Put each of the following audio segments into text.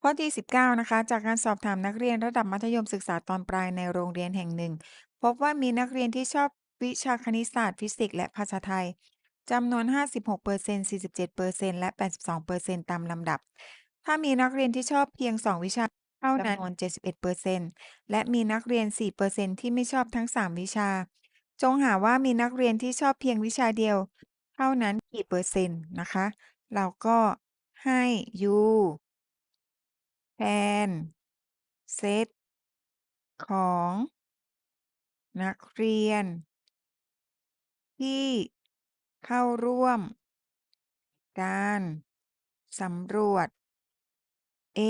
ข้อที่ 19 นะคะ จากการสอบถามนักเรียนระดับมัธยมศึกษาตอนปลายในโรงเรียนแห่งหนึ่ง พบว่ามีนักเรียนที่ชอบวิชาคณิตศาสตร์ฟิสิกส์และภาษาไทยจำนวน 56% 47%และ 82%ตามลำดับ ถ้ามีนักเรียนที่ชอบเพียง 2 วิชาเท่านั้นจำนวน 71%และมีนักเรียน 4%ที่ไม่ชอบทั้ง 3 วิชา จงหาว่ามีนักเรียนที่ชอบเพียงวิชาเดียว เท่านั้นกี่เปอร์เซ็นต์นะคะ เราก็ให้ U แทน เซต ของ นักเรียน ที่เข้าร่วม การสำรวจ A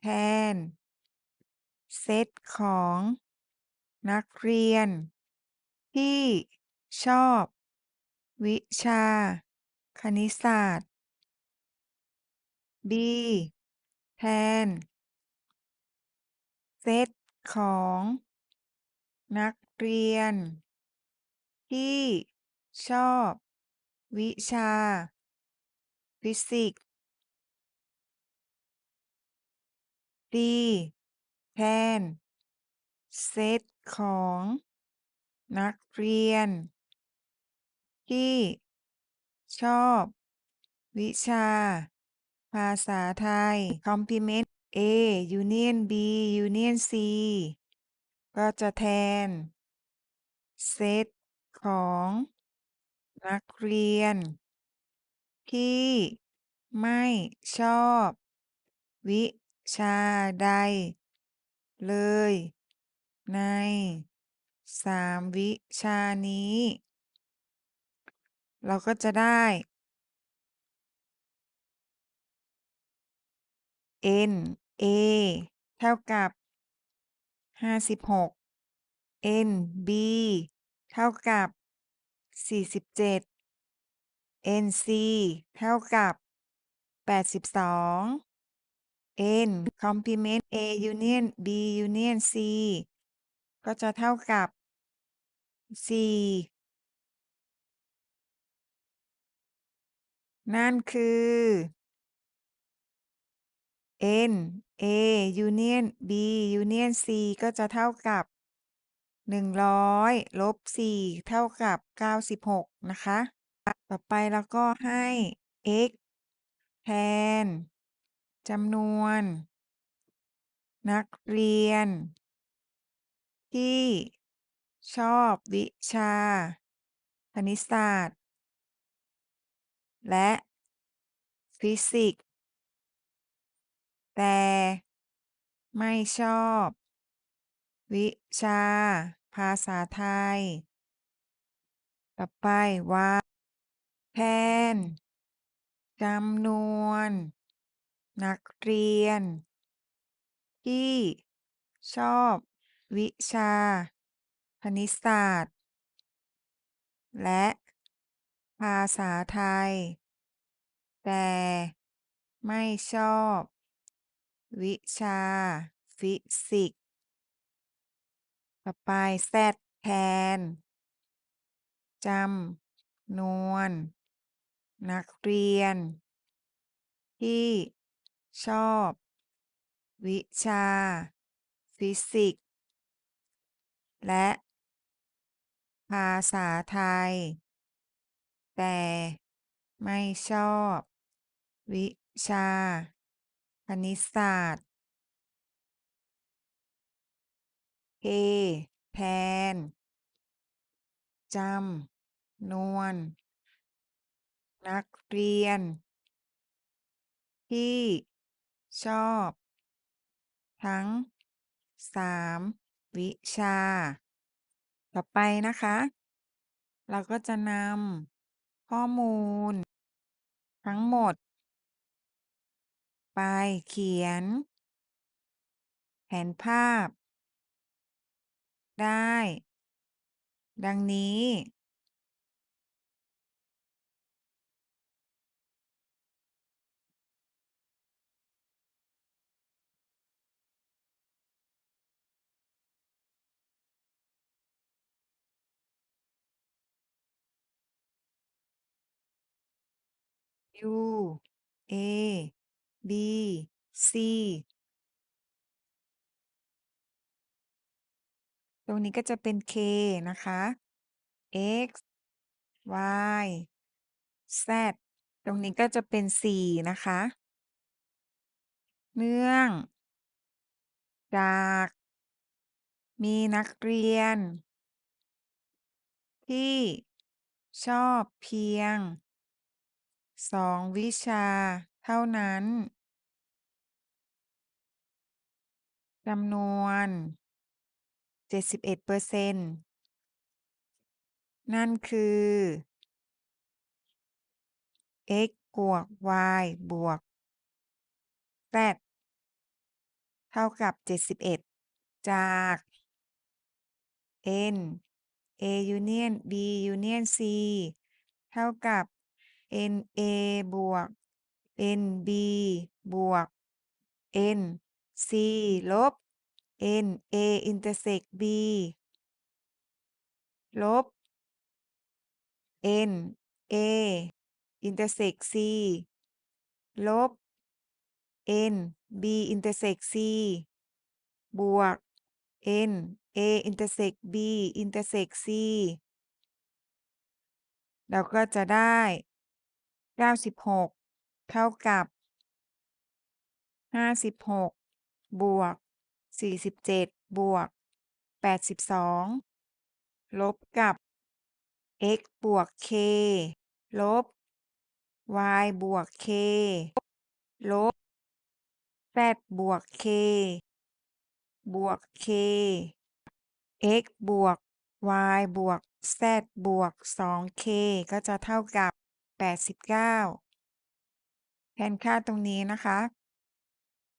แทน เซต ของ นักเรียน ที่ชอบ วิชา คณิตศาสตร์ B แทน เซตของนักเรียน ที่ชอบวิชา ฟิสิกส์ D แทน เซตของ นักเรียน ที่ชอบวิชา ภาษาไทยคอมพลีเมนต์ A ยูเนี่ยน B ยูเนี่ยน C ก็จะแทน เซตของนักเรียน ที่ไม่ชอบ วิชาใด เลย ใน3วิชานี้ เราก็จะได้ N A เท่ากับ 56 N B เท่ากับ 47 N C เท่ากับ 82 N คอมพลีเมนต์ A ยูเนี่ยน B ยูเนี่ยน C ก็จะเท่ากับ 4 นั่นคือ N A ยูเนี่ยน B ยูเนี่ยน C ก็จะเท่ากับ 100ลบ4เท่ากับ 96 นะคะ ต่อไปเราก็ให้ x แทนจำนวน นักเรียน ที่ชอบวิชา คณิตศาสตร์ และฟิสิกส์ แต่ ไม่ชอบ วิชา ภาษาไทย ต่อไป y แทน จำนวน นักเรียน ที่ชอบวิชา คณิตศาสตร์ และภาษาไทย แต่ไม่ชอบ วิชา ฟิสิกส์ต่อไป z แทนจำนวน นักเรียน ที่ชอบ วิชา ฟิสิกส์และ ภาษาไทย แต่ไม่ชอบ วิชา คณิตศาสตร์ K แทนจำ นวน นักเรียน ที่ ชอบ ทั้ง3วิชา ต่อไปนะคะ เราก็จะนำข้อมูล ทั้งหมด ไปเขียน แผนภาพ ได้ ดังนี้ U A B c ตรงนี้ก็จะเป็น k นะคะ x y z ตรงนี้ก็จะเป็น4นะคะ เนื่อง จาก มีนักเรียน ที่ชอบเพียง2วิชา เท่านั้น จำนวน 71%นั่นคือ x บวก y บวก z เท่ากับ 71 จาก n a union b union c เท่ากับ n a บวก n b บวก n c ลบ n a intersect b ลบ n a intersect c ลบ n b intersect c บวก n a intersect b intersect c เราก็จะได้ 96 เท่ากับ56บวก47บวก82ลบกับ x บวก k ลบ y บวก k ลบ z บวก k บวก k x บวก y บวก z บวก 2k ก็จะเท่ากับ 89 แทนค่าตรงนี้นะคะ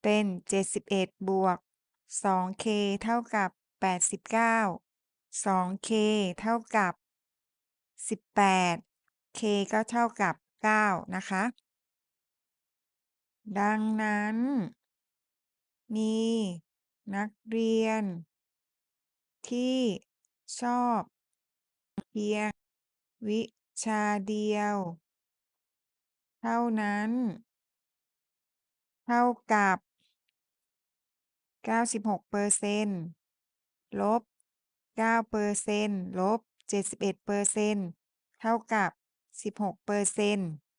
เป็น 71 บวก 2k เท่ากับ 89 2k เท่ากับ 18 k ก็เท่ากับ 9 นะคะ ดังนั้น มีนักเรียน ที่ชอบเพียงวิชาเดียว เท่านั้น เท่ากับ96%ลบ9%ลบ71%เซนเท่ากับ16%